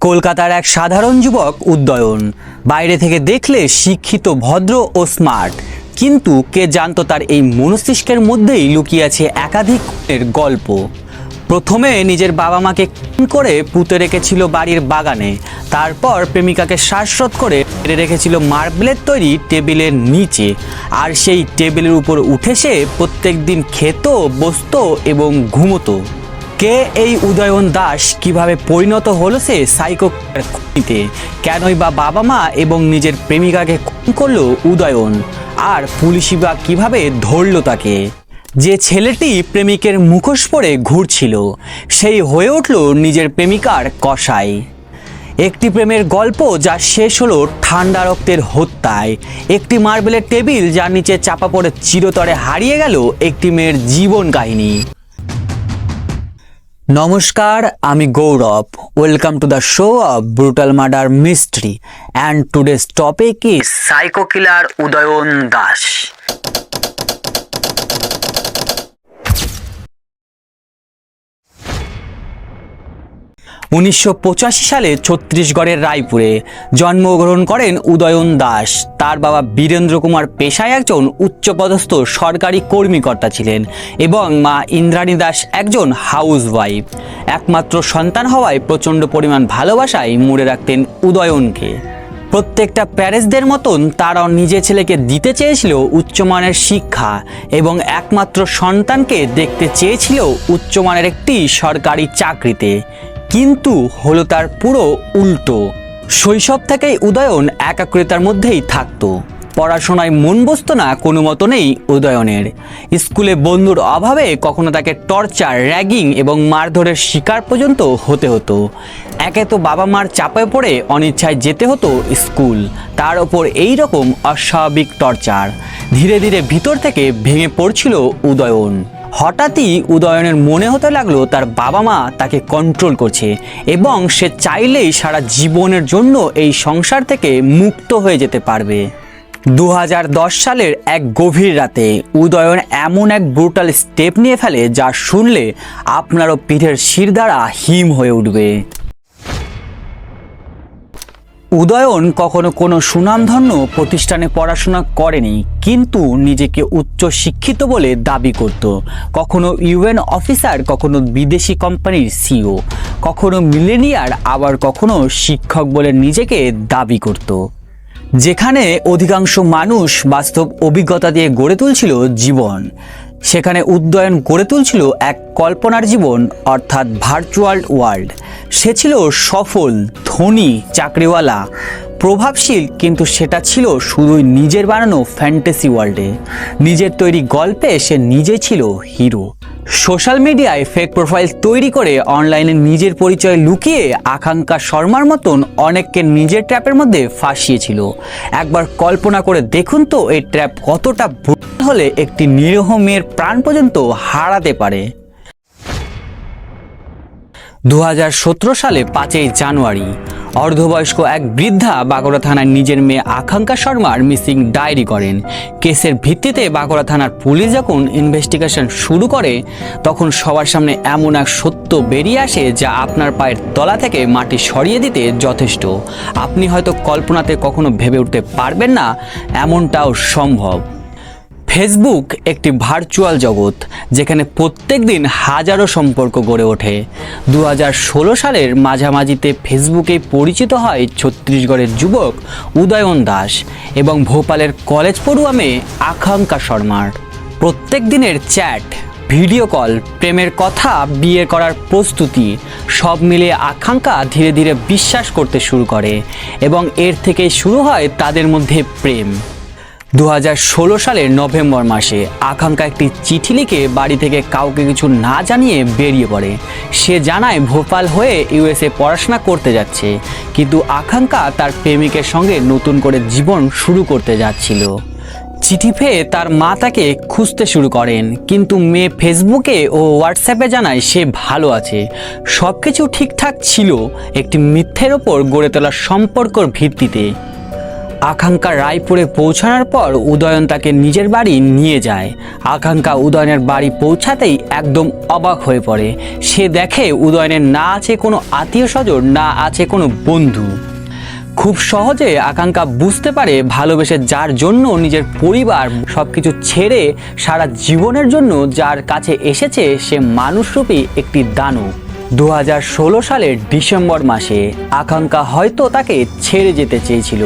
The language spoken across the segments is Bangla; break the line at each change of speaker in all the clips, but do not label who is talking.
কলকাতার এক সাধারণ যুবক উদ্যয়ন বাইরে থেকে দেখলে শিক্ষিত, ভদ্র ও স্মার্ট। কিন্তু কে জানতো তার এই মনস্তিষ্কের মধ্যেই লুকিয়ে আছে একাধিক গল্প। প্রথমে নিজের বাবা মাকে করে পুঁতে রেখেছিল বাড়ির বাগানে। তারপর প্রেমিকাকে শ্বাসরোধ করে রেখেছিল মার্বেলের তৈরি টেবিলের নিচে। আর সেই টেবিলের উপর উঠে সে প্রত্যেক দিন খেত, বসতো এবং ঘুমতো। কে এই উদয়ন দাস কীভাবে পরিণত হলো সে সাইকো খুনিতে কেনই বা বাবা মা এবং নিজের প্রেমিকাকে খুন করল উদয়ন? আর পুলিশই বা কীভাবে ধরলো তাকে? যে ছেলেটি প্রেমিকের মুখোশ পরে ঘুরছিল, সেই হয়ে উঠল নিজের প্রেমিকার কষাই একটি প্রেমের গল্প যা শেষ হলো ঠান্ডা রক্তের হত্যায়। একটি মার্বেলের টেবিল যার নিচে চাপা পড়ে চিরতরে হারিয়ে গেল একটি মেয়ের জীবন কাহিনী। নমস্কার, আমি Gourab. Welcome to the show of brutal murder mystery and today's topic is psycho killer Udayan Das উনিশশো পঁচাশি সালে ছত্তিশগড়ের রায়পুরে জন্মগ্রহণ করেন উদয়ন দাস। তার বাবা বীরেন্দ্র কুমার পেশায় একজন উচ্চপদস্থ সরকারি কর্মীকর্তা ছিলেন এবং মা ইন্দ্রাণী দাস একজন হাউস ওয়াইফ একমাত্র সন্তান হওয়ায় প্রচণ্ড পরিমাণ ভালোবাসায় মুড়ে রাখতেন উদয়নকে। প্রত্যেকটা প্যারেসদের মতন তারাও নিজের ছেলেকে দিতে চেয়েছিল উচ্চমানের শিক্ষা এবং একমাত্র সন্তানকে দেখতে চেয়েছিল উচ্চমানের একটি সরকারি চাকরিতে। কিন্তু হলো তার পুরো উল্টো। শৈশব থেকেই উদয়ন একাগ্রতার মধ্যেই থাকতো। পড়াশোনায় মন বসতো না কোনো মতো নেই উদয়নের। স্কুলে বন্ধুর অভাবে কখনো তাকে টর্চার, র্যাগিং এবং মারধরের শিকার পর্যন্ত হতে হতো। একে তো বাবা মার চাপে পড়ে অনিচ্ছায় যেতে হতো স্কুল। তার ওপর এই রকম অস্বাভাবিক টর্চার। ধীরে ধীরে ভিতর থেকে ভেঙে পড়ছিল উদয়ন। হঠাৎই উদয়নের মনে হতে লাগল তার বাবা মা তাকে কন্ট্রোল করছে এবং সে চাইলেই সারা জীবনের জন্য এই সংসার থেকে মুক্ত হয়ে যেতে পারবে। দু হাজার দশ সালের এক গভীর রাতে উদয়ন এমন এক ব্রুটাল স্টেপ নিয়ে ফেলে যা শুনলে আপনারও পিঠের শিরদাঁড়া হিম হয়ে উঠবে। উদয়ন কখনো কোনো সুনামধন্য প্রতিষ্ঠানে পড়াশোনা করেনি, কিন্তু নিজেকে উচ্চ শিক্ষিত বলে দাবি করত। কখনো ইউএন অফিসার কখনো বিদেশি কোম্পানির সিও কখনো মিলেনিয়ার আবার কখনো শিক্ষক বলে নিজেকে দাবি করত। যেখানে অধিকাংশ মানুষ বাস্তব অভিজ্ঞতা দিয়ে গড়ে তুলছিল জীবন, সেখানে উদ্যয়ন গড়ে তুলছিল এক কল্পনার জীবন, অর্থাৎ ভার্চুয়াল ওয়ার্ল্ড সে ছিল সফল, ধনী, চাকরিওয়ালা, প্রভাবশীল, কিন্তু সেটা ছিল শুধুই নিজের বানানো ফ্যান্টাসি ওয়ার্ল্ডে নিজের তৈরি গল্পে সে নিজে ছিল হিরো সোশ্যাল মিডিয়ায় ফেক প্রোফাইল তৈরি করে অনলাইনে নিজের পরিচয় লুকিয়ে আকাঙ্ক্ষা শর্মার মতন অনেককে নিজের ট্র্যাপের মধ্যে ফাঁসিয়েছিল। একবার কল্পনা করে দেখুন তো এই ট্র্যাপ কতটা হলে একটি নিরীহ মেয়ের প্রাণ পর্যন্ত হারাতে পারে। দু হাজার সতেরো সালে পাঁচই জানুয়ারি। অর্ধবয়স্ক এক বৃদ্ধা বাঁকুড়া থানায় নিজের মেয়ে আকাঙ্ক্ষা শর্মার মিসিং ডায়েরি করেন। কেসের ভিত্তিতে বাঁকুড়া থানার পুলিশ যখন ইনভেস্টিগেশন শুরু করে, তখন সবার সামনে এমন এক সত্য বেরিয়ে আসে যা আপনার পায়ের তলা থেকে মাটি সরিয়ে দিতে যথেষ্ট। আপনি হয়তো কল্পনাতে কখনো ভেবে উঠতে পারবেন না, এমনটাও সম্ভব। ফেসবুক একটি ভার্চুয়াল জগৎ, যেখানে প্রত্যেক দিন হাজারো সম্পর্ক গড়ে ওঠে। দু হাজার ষোলো সালের মাঝামাঝিতে ফেসবুকে পরিচিত হয় ছত্তিশগড়ের যুবক উদয়ন দাস এবং ভোপালের কলেজ পড়ুয়া মেয়ে আকাঙ্ক্ষা শর্মার। প্রত্যেক দিনের চ্যাট, ভিডিও কল, প্রেমের কথা, বিয়ে করার প্রস্তুতি, সব মিলিয়ে আকাঙ্ক্ষা ধীরে ধীরে বিশ্বাস করতে শুরু করে এবং এর থেকে শুরু হয় তাদের মধ্যে প্রেম। দু হাজার ষোলো সালের নভেম্বর মাসে আকাঙ্ক্ষা একটি চিঠি লিখে বাড়ি থেকে কাউকে কিছু না জানিয়ে বেরিয়ে পড়ে। সে জানায় ভোপাল হয়ে ইউএসএ পড়াশোনা করতে যাচ্ছে, কিন্তু আকাঙ্ক্ষা তার প্রেমিকের সঙ্গে নতুন করে জীবন শুরু করতে যাচ্ছিল। চিঠি পেয়ে তার মা তাকে খুঁজতে শুরু করেন, কিন্তু মেয়ে ফেসবুকে ও হোয়াটসঅ্যাপে জানায় সে ভালো আছে। সব কিছু ঠিকঠাক ছিল, একটি মিথ্যের ওপর গড়ে তোলা সম্পর্কর ভিত্তিতে। আকাঙ্ক্ষা রায়পুরে পৌঁছানোর পর উদয়ন তাকে নিজের বাড়ি নিয়ে যায়। আকাঙ্ক্ষা উদয়নের বাড়ি পৌঁছাতেই একদম অবাক হয়ে পড়ে। সে দেখে উদয়নের না আছে কোনো আত্মীয় স্বজন, না আছে কোনো বন্ধু। খুব সহজে আকাঙ্ক্ষা বুঝতে পারে, ভালোবেসে যার জন্য নিজের পরিবার সব কিছু ছেড়ে সারা জীবনের জন্য যার কাছে এসেছে সে মানুষরূপী একটি দানব। দু হাজার সালের ডিসেম্বর মাসে আকাঙ্ক্ষা হয়তো তাকে ছেড়ে যেতে চেয়েছিল।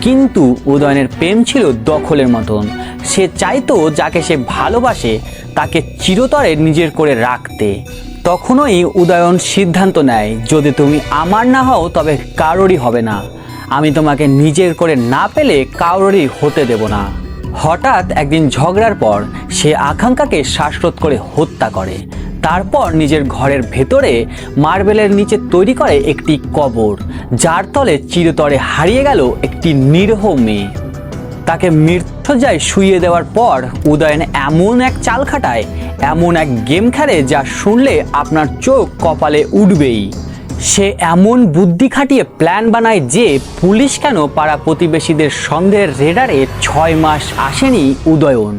কিন্তু উদয়নের প্রেম ছিল দখলের মতন। সে চাইতো যাকে সে ভালোবাসে, তাকে চিরতরে নিজের করে রাখতে। তখনই উদয়ন সিদ্ধান্ত নেয়, যদি তুমি আমার না হও, তবে কারোরই হবে না। আমি তোমাকে নিজের করে না পেলে কারোরই হতে দেব না। হঠাৎ একদিন ঝগড়ার পর সে আকাঙ্ক্ষাকে শ্বাসরোধ করে হত্যা করে। তারপর নিজের ঘরের ভেতরে মার্বেলের নিচে তৈরি করে একটি কবর, যার তলে চিরতরে হারিয়ে গেল একটি নিরহ মেয়ে। তাকে মৃত্যুজায় শুইয়ে দেওয়ার পর উদয়ন এমন এক চাল খাটায়, এমন এক গেম খেলে যা শুনলে আপনার চোখ কপালে উঠবেই। সে এমন বুদ্ধি খাটিয়ে প্ল্যান বানায় যে পুলিশ কেন পাড়া প্রতিবেশীদের সন্দেহের রেডারে ছয় মাস আসেনি উদয়ন।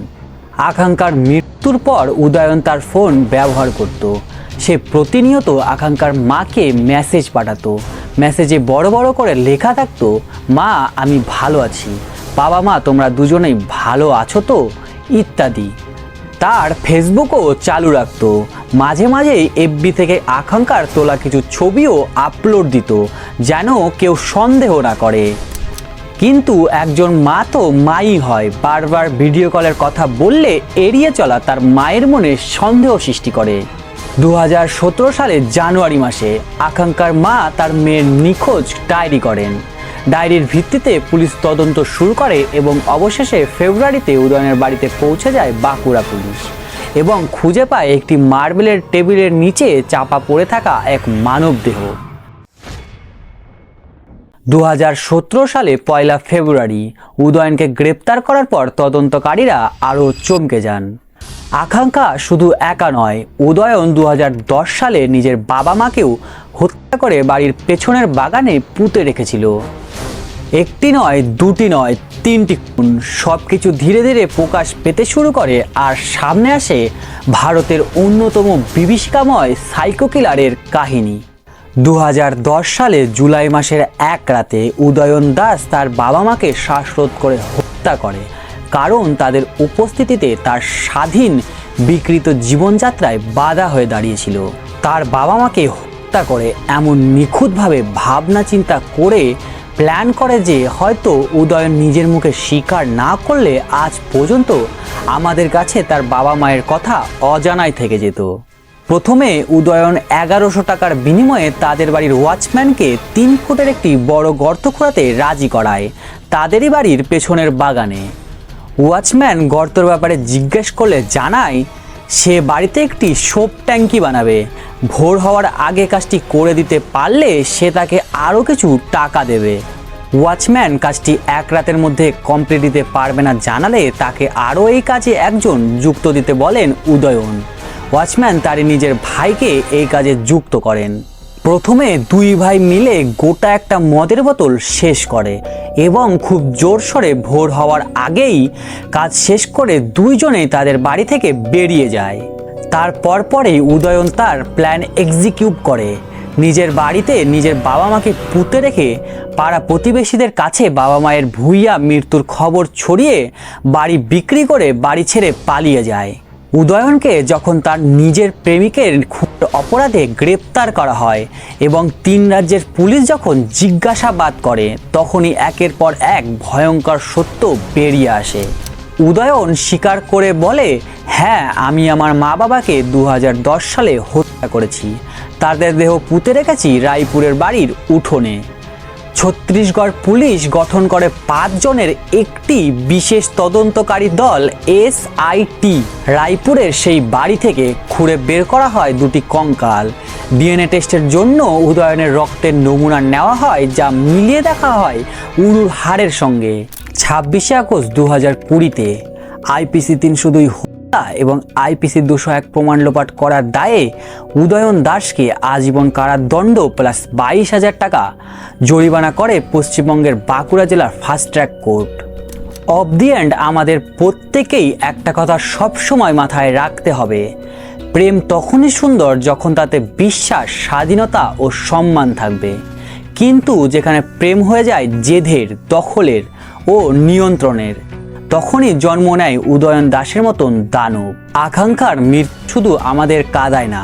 আকাঙ্ক্ষার মৃত্যুর পর উদয়ন তার ফোন ব্যবহার করত। সে প্রতিনিয়ত আকাঙ্ক্ষার মাকে মেসেজ পাঠাতো। মেসেজে বড় বড় করে লেখা থাকতো, মা, আমি ভালো আছি। বাবা মা, তোমরা দুজনেই ভালো আছো তো? ইত্যাদি। তার ফেসবুকও চালু রাখতো। মাঝে মাঝেই এফবি থেকে আকাঙ্ক্ষার তোলা কিছু ছবিও আপলোড দিত, যেন কেউ সন্দেহ না করে। কিন্তু একজন মা তো মাই হয়। বারবার ভিডিও কলের কথা বললে এড়িয়ে চলা তার মায়ের মনে সন্দেহ সৃষ্টি করে। দু হাজার সতেরো সালে জানুয়ারি মাসে আকাঙ্ক্ষার মা তার মেয়ের নিখোঁজ ডায়েরি করেন। ডায়েরির ভিত্তিতে পুলিশ তদন্ত শুরু করে এবং অবশেষে ফেব্রুয়ারিতে উদয়নের বাড়িতে পৌঁছে যায় বাঁকুড়া পুলিশ এবং খুঁজে পায় একটি মার্বেলের টেবিলের নিচে চাপা পড়ে থাকা এক মানবদেহ। দু হাজার সতেরো সালে পয়লা ফেব্রুয়ারি উদয়নকে গ্রেপ্তার করার পর তদন্তকারীরা আরও চমকে যান। আকাঙ্ক্ষা শুধু একা নয়, উদয়ন দু হাজার দশ সালে নিজের বাবা মাকেও হত্যা করে বাড়ির পেছনের বাগানে পুঁতে রেখেছিল। একটি নয়, দুটি নয়, তিনটি খুন সব কিছু ধীরে ধীরে প্রকাশ পেতে শুরু করে আর সামনে আসে ভারতের অন্যতম বিভীষিকাময় সাইকো কিলারের কাহিনী। দু হাজার দশ সালে জুলাই মাসের এক রাতে উদয়ন দাস তার বাবা মাকে শ্বাসরোধ করে হত্যা করে। কারণ তাদের উপস্থিতিতে তার স্বাধীন বিকৃত জীবনযাত্রায় বাধা হয়ে দাঁড়িয়েছিল। তার বাবা মাকে হত্যা করে এমন নিখুঁতভাবে ভাবনা চিন্তা করে প্ল্যান করে যে হয়তো উদয়ন নিজের মুখে স্বীকার না করলে আজ পর্যন্ত আমাদের কাছে তার বাবা মায়ের কথা অজানাই থেকে যেত। প্রথমে উদয়ন এগারোশো টাকার বিনিময়ে তাদের বাড়ির ওয়াচম্যানকে তিন ফুটের একটি বড় গর্ত খোঁড়াতে রাজি করায় তাদেরই বাড়ির পেছনের বাগানে। ওয়াচম্যান গর্তর ব্যাপারে জিজ্ঞেস করলে জানায়, সে বাড়িতে একটি সোপ ট্যাঙ্কি বানাবে। ভোর হওয়ার আগে কাজটি করে দিতে পারলে সে তাকে আরও কিছু টাকা দেবে। ওয়াচম্যান কাজটি এক রাতের মধ্যে কমপ্লিট দিতে পারবে না জানালে তাকে আরও এই কাজে একজন যুক্ত দিতে বলেন উদয়ন। ওয়াচম্যান তার নিজের ভাইকে এই কাজে যুক্ত করেন। প্রথমে দুই ভাই মিলে গোটা একটা মদের বোতল শেষ করে এবং খুব জোরসরে ভোর হওয়ার আগেই কাজ শেষ করে দুইজনেই তাদের বাড়ি থেকে বেরিয়ে যায়। তারপর পরেই উদয়ন তার প্ল্যান এক্সিকিউট করে। নিজের বাড়িতে নিজের বাবা মাকে পুঁতে রেখে পাড়া প্রতিবেশীদের কাছে বাবা মায়ের ভুইয়া মৃত্যুর খবর ছড়িয়ে বাড়ি বিক্রি করে বাড়ি ছেড়ে পালিয়ে যায়। উদয়নকে যখন তার নিজের প্রেমিকের অপরাধে গ্রেপ্তার করা হয় এবং তিন রাজ্যের পুলিশ যখন জিজ্ঞাসাবাদ করে, তখনই একের পর এক ভয়ঙ্কর সত্য বেরিয়ে আসে। উদয়ন স্বীকার করে বলে হ্যাঁ আমি আমার মা বাবাকে দু হাজার দশ সালে হত্যা করেছি। তাদের দেহ পুঁতে রেখেছি রায়পুরের বাড়ির উঠোনে। ছত্তিশগড় পুলিশ গঠন করে পাঁচজনের একটি বিশেষ তদন্তকারী দল এস এসআইটি। রায়পুরের সেই বাড়ি থেকে খুঁড়ে বের করা হয় দুটি কঙ্কাল। ডিএনএ টেস্টের জন্য উদয়নের রক্তের নমুনা নেওয়া হয়, যা মিলিয়ে দেখা হয় উরুর হাড়ের সঙ্গে। ছাব্বিশে আগস্ট দু হাজার কুড়িতে আইপিসি তিনশো দুই এবং আইপিসি দুশো এক প্রমাণ লোপাট করার দায়ে উদয়ন দাসকে আজীবন কারাদণ্ড প্লাস বাইশ হাজার টাকা জরিমানা করে পশ্চিমবঙ্গের বাঁকুড়া জেলার fast track court. Of the end আমাদের প্রত্যেকেই একটা কথা সবসময় মাথায় রাখতে হবে। প্রেম তখনই সুন্দর যখন তাতে বিশ্বাস, স্বাধীনতা ও সম্মান থাকবে। কিন্তু যেখানে প্রেম হয়ে যায় জেদের, দখলের ও নিয়ন্ত্রণের। তখনই জন্ম নেয় উদয়ন দাসের মতন দানব। আকাঙ্ক্ষার মৃত্যু শুধু আমাদের কাদায় না,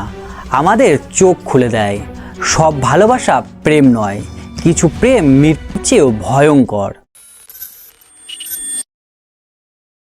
আমাদের চোখ খুলে দেয়। সব ভালোবাসা প্রেম নয়, কিছু প্রেম মৃত্যুর চেয়েও ভয়ঙ্কর।